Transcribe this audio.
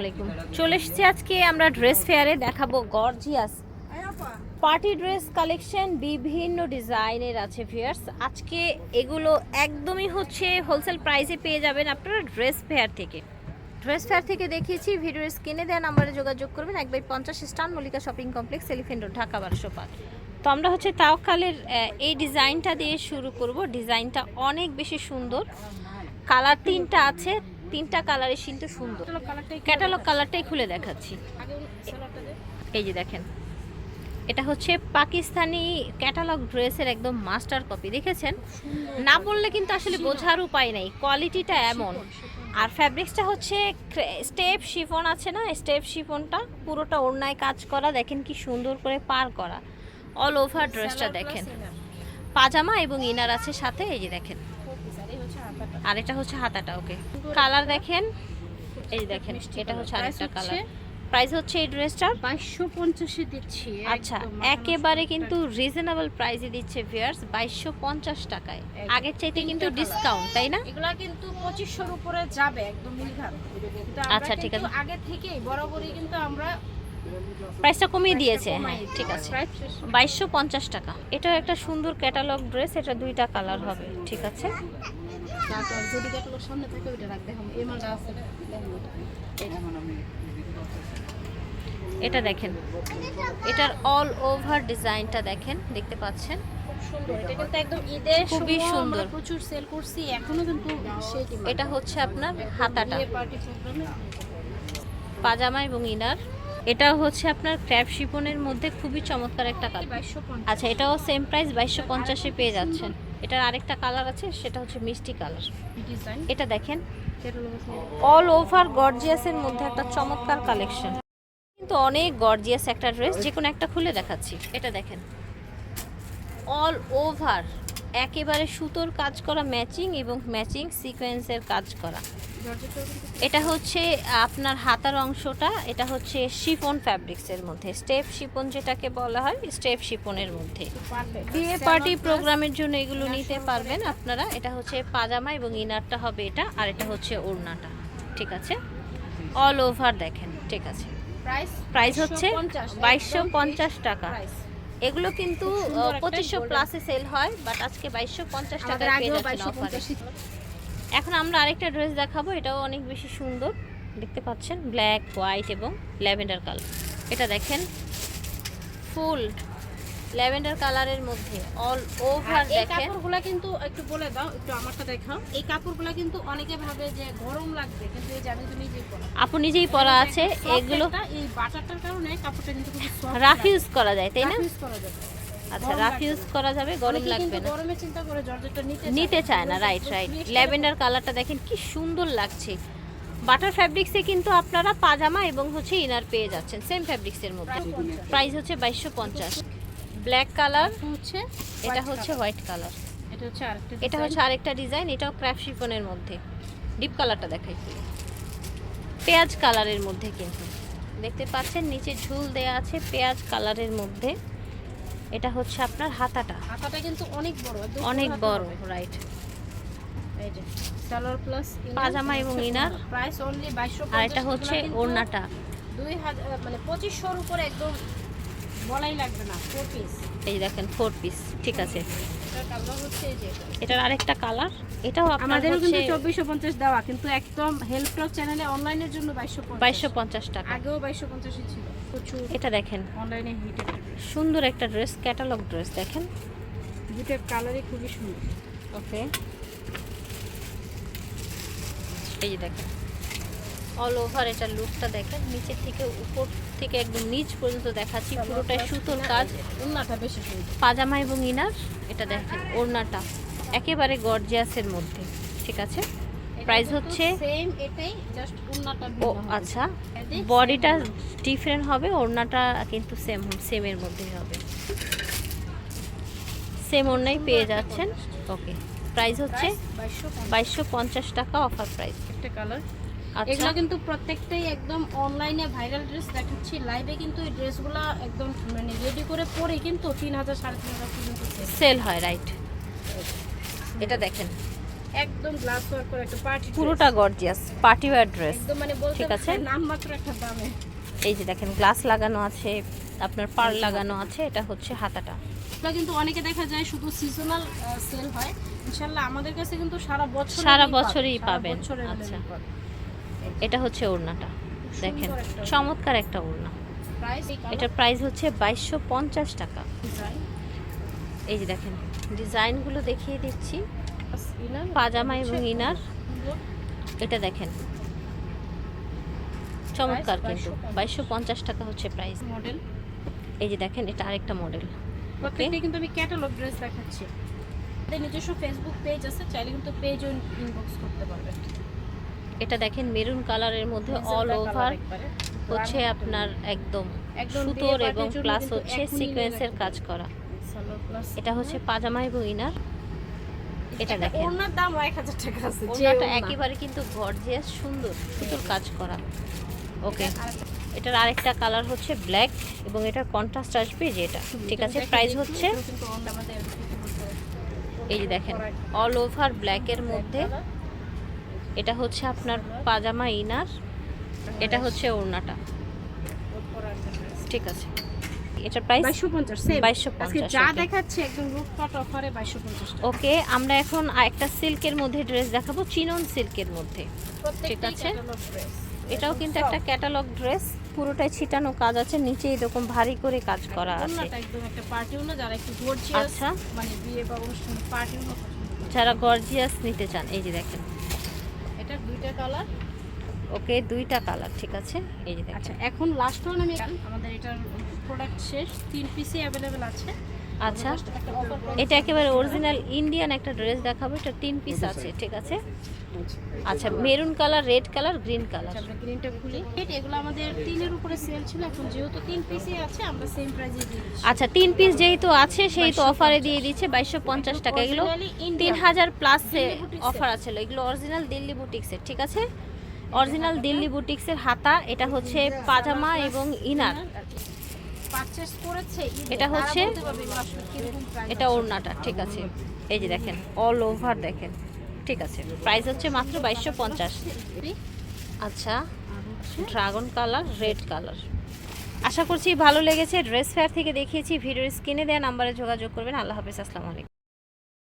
আলাইকুম। চলে এসেছি আজকে আমরা ড্রেস ফেয়ারে দেখাবো গর্জিয়াস পার্টি ড্রেস কালেকশন বিভিন্ন ডিজাইনের আছে ফিয়ার্স আজকে এগুলো একদমই হচ্ছে হোলসেল প্রাইসে পেয়ে যাবেন আপনারা ড্রেস ফেয়ার থেকে। ড্রেস ফেয়ার থেকে দেখিয়েছি ভিডিওর স্ক্রিনে দেওয়া নাম্বারে যোগাযোগ করবেন। এক বাই পঞ্চাশ স্টান Mallika shopping complex elephant road Dhaka বারোশো পাঁচ। তো আমরা হচ্ছে তাওকালের এই ডিজাইনটা দিয়ে শুরু করব। ডিজাইনটা অনেক বেশি সুন্দর। কালার তিনটা আছে। তিনটা কালারের কিন্তু সুন্দর। ক্যাটালগ কালারটাই খুলে দেখাচ্ছি। এই যে দেখেন এটা হচ্ছে পাকিস্তানি ক্যাটালগ ড্রেসের একদম মাস্টার কপি দেখেছেন? না বললে কিন্তু আসলে বোঝার উপায় নেই কোয়ালিটিটা এমন। আর ফ্যাব্রিক্সটা হচ্ছে স্টেপ শিফন আছে না? স্টেপ শিফনটা পুরোটা ওড়নায় কাজ করা দেখেন কি সুন্দর করে পার করা। অল ওভার ড্রেসটা দেখেন। পাজামা এবং ইনার আছে সাথে এই যে দেখেন। আর এটা হচ্ছে হাতাটা ওকে। কালার দেখেন। এই দেখেন এটা হচ্ছে আরেকটা কালার প্রাইস হচ্ছে এই ড্রেসটার। বাইশশো পঞ্চাশে দিচ্ছি আচ্ছা একেবারে কিন্তু রিজনেবল প্রাইসে দিচ্ছে ভিয়ার্স বাইশশো পঞ্চাশ টাকায়। আগের চাইতে কিন্তু ডিসকাউন্ট তাই না? এগুলা কিন্তু পঁচিশশোর উপরে যাবে একদম নির্ঘাত। আচ্ছা, ঠিক আছে। আগে থেকেই বরাবরই কিন্তু আমরা প্রাইসটা কমিয়ে দিয়েছে। হ্যাঁ ঠিক আছে। বাইশশো পঞ্চাশ টাকা। এটা একটা সুন্দর ক্যাটালগ ড্রেস এটা দুইটা কালার হবে। ঠিক আছে? তারপর যদি ক্যাটালগ সামনে থাকে ওইটা রাখতে হবে এই মালটা আছে এটা দেখেন। এটার অল ওভার ডিজাইনটা দেখেন দেখতে পাচ্ছেন? এটা কিন্তু একদম ঈদের খুবই সুন্দর। প্রচুর সেল করছি এখনও কিন্তু এটা হচ্ছে আপনার হাতাটা। পাজামা এবং ইনার। এটা হচ্ছে আপনার ক্র্যাপ শিপনের মধ্যে খুবই চমৎকার একটা পঞ্চাশ। আচ্ছা এটাও সেম প্রাইস বাইশশো পঞ্চাশে পেয়ে যাচ্ছেন। এটার আরেকটা কালার আছে সেটা হচ্ছে মিষ্টি কালার ডিজাইন এটা দেখেন অল ওভার গর্জিয়াসের মধ্যে একটা চমৎকার কালেকশন কিন্তু অনেক গর্জিয়াস একটা ড্রেস যে কোনো একটা খুলে দেখাচ্ছি। এটা দেখেন অল ওভার একেবারে সুতোর কাজ করা ম্যাচিং এবং ম্যাচিং সিকোয়েন্সের কাজ করা। এটা হচ্ছে আপনার হাতার অংশটা এটা হচ্ছে শিফন ফ্যাব্রিক্সের মধ্যে স্টেপ শিফন যেটাকে বলা হয় স্টেপ শিফনের মধ্যে। বিয়ে পার্টি প্রোগ্রামের জন্য এগুলো নিতে পারবেন আপনারা। এটা হচ্ছে পাজামা এবং ইনারটা হবে এটা আর এটা হচ্ছে ওড়নাটা ঠিক আছে? অল ওভার দেখেন ঠিক আছে। প্রাইস প্রাইস হচ্ছে বাইশশো পঞ্চাশ টাকা। এগুলো কিন্তু পঁচিশশো প্লাসে সেল হয় বাট আজকে বাইশশো পঞ্চাশ টাকা পেয়ে যাচ্ছেন অফারে পঞ্চাশ এখন আমরা আরেকটা ড্রেস দেখাবো এটাও অনেক বেশি সুন্দর। দেখতে পাচ্ছেন ব্ল্যাক হোয়াইট এবং ল্যাভেন্ডার কালার। এটা দেখেন ফুল ল্যাভেন্ডার কালারের মধ্যে অল ওভার এই কাপড়গুলা কিন্তু একটু বলে দাও একটু আমারটা দেখাও। এই কাপড়গুলো কিন্তু অনেকে ভাবে যে গরম লাগবে কিন্তু এই জানি তুমি যে পরা। আপু নিজেই পরা আছে এগুলো এই বাটারটার কারণে কাপড়টা কিন্তু রাফ ইউজ করা যায় তাই না? ইউজ করা যাবে আচ্ছা রাফ ইউজ করা যাবে? গরম লাগবে না। গরমে চিন্তা করে জর্জেটটা নিতে নিতে চায় না রাইট রাইট ল্যাভেন্ডার কালারটা দেখেন কি সুন্দর লাগছে। বাটার ফ্যাব্রিক্সে কিন্তু আপনারা পাজামা এবং হচ্ছে ইনার পেয়ে যাচ্ছেন সেম ফ্যাব্রিক্সের মধ্যে। প্রাইস হচ্ছে বাইশশো পঞ্চাশ। ব্ল্যাক কালার হচ্ছে এটা হচ্ছে হোয়াইট কালার এটা হচ্ছে আরেকটা ডিজাইন এটাও ক্র্যাফট শিফনের মধ্যে। ডিপ কালারটা দেখাই। পেঁয়াজ কালারের মধ্যে কিন্তু। দেখতে পাচ্ছেন নিচে ঝুল দেয়া আছে পেঁয়াজ কালারের মধ্যে। এটা হচ্ছে আপনার হাতাটা। হাতাটা কিন্তু অনেক বড় অনেক বড় রাইট এই যে। সালোয়ার প্লাস পাজামা এবং ইনার। প্রাইস অনলি বাইশশো আর এটা হচ্ছে ওড়নাটা। দুই হাজার মানে পঁচিশশোর উপরে একদম বলাই লাগবে না ফোর পিস এই দেখেন ফোর পিস ঠিক আছে। এটার আরেকটা কালার এটাও আমাদেরও কিন্তু চব্বিশশো পঞ্চাশ দেওয়া কিন্তু একদম হেল্প টক চ্যানেলে অনলাইনের জন্য বাইশশো বাইশশো পঞ্চাশ টাকা। আগেও বাইশশো পঞ্চাশই ছিল প্রচুর। এটা দেখেন। অনলাইনে হিট সুন্দর একটা ড্রেস ক্যাটালগ ড্রেস দেখেন। দুটোর কালারই খুবই সুন্দর। ওকে এই দেখেন। অল ওভার এটা লুকটা দেখেন নিচের থেকে উপর থেকে একদম নিচ পর্যন্ত দেখাচ্ছি পুরোটাই সুতোর কাজ। উন্নাটা বেশি সুন্দর। পাজামা এবং ইনার এটা দেখেন ওড়নাটা একেবারে গর্জিয়াসের মধ্যে ঠিক আছে? প্রাইস হচ্ছে সেম এটাই জাস্ট উন্নাটা ও আচ্ছা বডিটা ডিফারেন্ট হবে ওড়নাটা কিন্তু সেম সেমের মধ্যেই হবে। সেম ওড়নাই পেয়ে যাচ্ছেন। ওকে প্রাইস হচ্ছে বাইশশো পঞ্চাশ। টাকা অফার প্রাইস একটা কালার এগুলো কিন্তু প্রত্যেকটাই একদম অনলাইনে ভাইরাল ড্রেস দেখাচ্ছি। লাইভে কিন্তু এই ড্রেসগুলো একদম মানে রেডি করে পরে কিন্তু তিন হাজার সাড়ে তিন হাজার পর্যন্ত সেল হয়। রাইট এটা দেখেন। একদম গ্লাস ওয়ার্ক করে একটা পার্টি পুরোটা গর্জিয়াস পার্টি ওয়্যার ড্রেস একদম মানে বলতে ঠিক আছে। নাম একটা দামে। এই যে দেখেন গ্লাস লাগানো আছে আপনার পার লাগানো আছে এটা হচ্ছে হাতাটা। এটা কিন্তু অনেকে দেখা যায় শুধু সিজনাল সেল হয়। ইনশাআল্লাহ আমাদের কাছে কিন্তু সারা বছর সারা বছরই পাবেন। আচ্ছা। এটা হচ্ছে ওড়নাটা দেখেন। চমৎকার একটা ওড়না। এটার প্রাইস হচ্ছে বাইশশো পঞ্চাশ টাকা। এই যে দেখেন ডিজাইনগুলো দেখিয়ে দিচ্ছি। পাজামা এবং ইনার এটা দেখেন। চমৎকার কিন্তু বাইশশো পঞ্চাশ। টাকা হচ্ছে প্রাইস মডেল এই যে দেখেন এটা আরেকটা মডেল প্রত্যেকটা কিন্তু আমি ক্যাটালগ ড্রেস দেখাচ্ছি। নিজস্ব ফেসবুক পেজ আছে চাইলে কিন্তু পেজও ইনবক্স করতে পারবেন। এটা দেখেন মেরুন কালারের মধ্যে অল ওভার হচ্ছে আপনার একদম সুতোর এবং প্লাস হচ্ছে সিকোয়েন্সের কাজ করা। এটা হচ্ছে পাজামা এবং ইনার এটা দেখেন। ওড়নার দাম এক হাজার টাকা আছে ওড়নাটা একেবারে কিন্তু গর্জিয়াস সুন্দর সুতোর কাজ করা। ওকে এটার আরেকটা কালার হচ্ছে ব্ল্যাক এবং এটার কন্ট্রাস্ট আসবে যে এটা। ঠিক আছে প্রাইস হচ্ছে এই যে দেখেন অল ওভার ব্ল্যাকের মধ্যে এটা হচ্ছে আপনার পাজামা ইনার এটা হচ্ছে ওড়নাটা। ঠিক আছে। এটার প্রাইস বাইশশো পঞ্চাশ same। 2250 আজকে যা দেখাচ্ছে একদম অফারে ওকে আমরা এখন একটা সিল্কের মধ্যে ড্রেস দেখাবো চিনন সিল্কের মধ্যে। ঠিক আছে। এটাও কিন্তু একটা ক্যাটালগ ড্রেস পুরোটাই ছিটানো কাজ আছে নিচে এরকম ভারী করে কাজ করা আছে। একদম একটা যারা একটু গর্জিয়াস আচ্ছা। মানে বিয়ে বা অনুষ্ঠান পার্টি ওড়না যারা গর্জিয়াস নিতে চান এই যে দেখেন। এটা দুইটা কালার ওকে দুইটা কালার ঠিক আছে? এই যে আচ্ছা এখন লাস্ট ওয়ান আমি আমাদের এটার প্রোডাক্ট শেষ। তিন পিসই অ্যাভেলেবেল আছে। আচ্ছা এটা একেবারে অরিজিনাল ইন্ডিয়ান একটা ড্রেস দেখাবো এটা তিন পিস আছে ঠিক আছে? আচ্ছা। Maroon colour red colour green colour আমরা গ্রিনটা খুলি। এগুলো আমাদের তিনের উপরে সেল ছিল এখন যেহেতু তিন পিসই আছে আমরা সেম প্রাইসে দিচ্ছি। আচ্ছা তিন পিস যেহেতু আছে সেই তো অফারে দিয়ে দিচ্ছে বাইশশো পঞ্চাশ টাকা। এগুলো। তিন হাজার প্লাস অফার আছে এগুলো অরিজিনাল দিল্লি বুটিক্সের ঠিক আছে? অরিজিনাল দিল্লি বুটিক্সের হাতা এটা হচ্ছে পাজামা এবং ইনার পারচেজ করেছে এটা হচ্ছে- এটা ওড়নাটা ঠিক আছে। এই যে দেখেন অল ওভার দেখেন ঠিক আছে। প্রাইস হচ্ছে মাত্র বাইশশো পঞ্চাশ। আচ্ছা ড্রাগন কালার রেড কালার আশা করছি ভালো লেগেছে ড্রেস ফেয়ার থেকে দেখিয়েছি ভিডিওর স্ক্রিনে দেওয়া নাম্বারে যোগাযোগ করবেন। আল্লাহ হাফিজ আসসালামু আলাইকুম।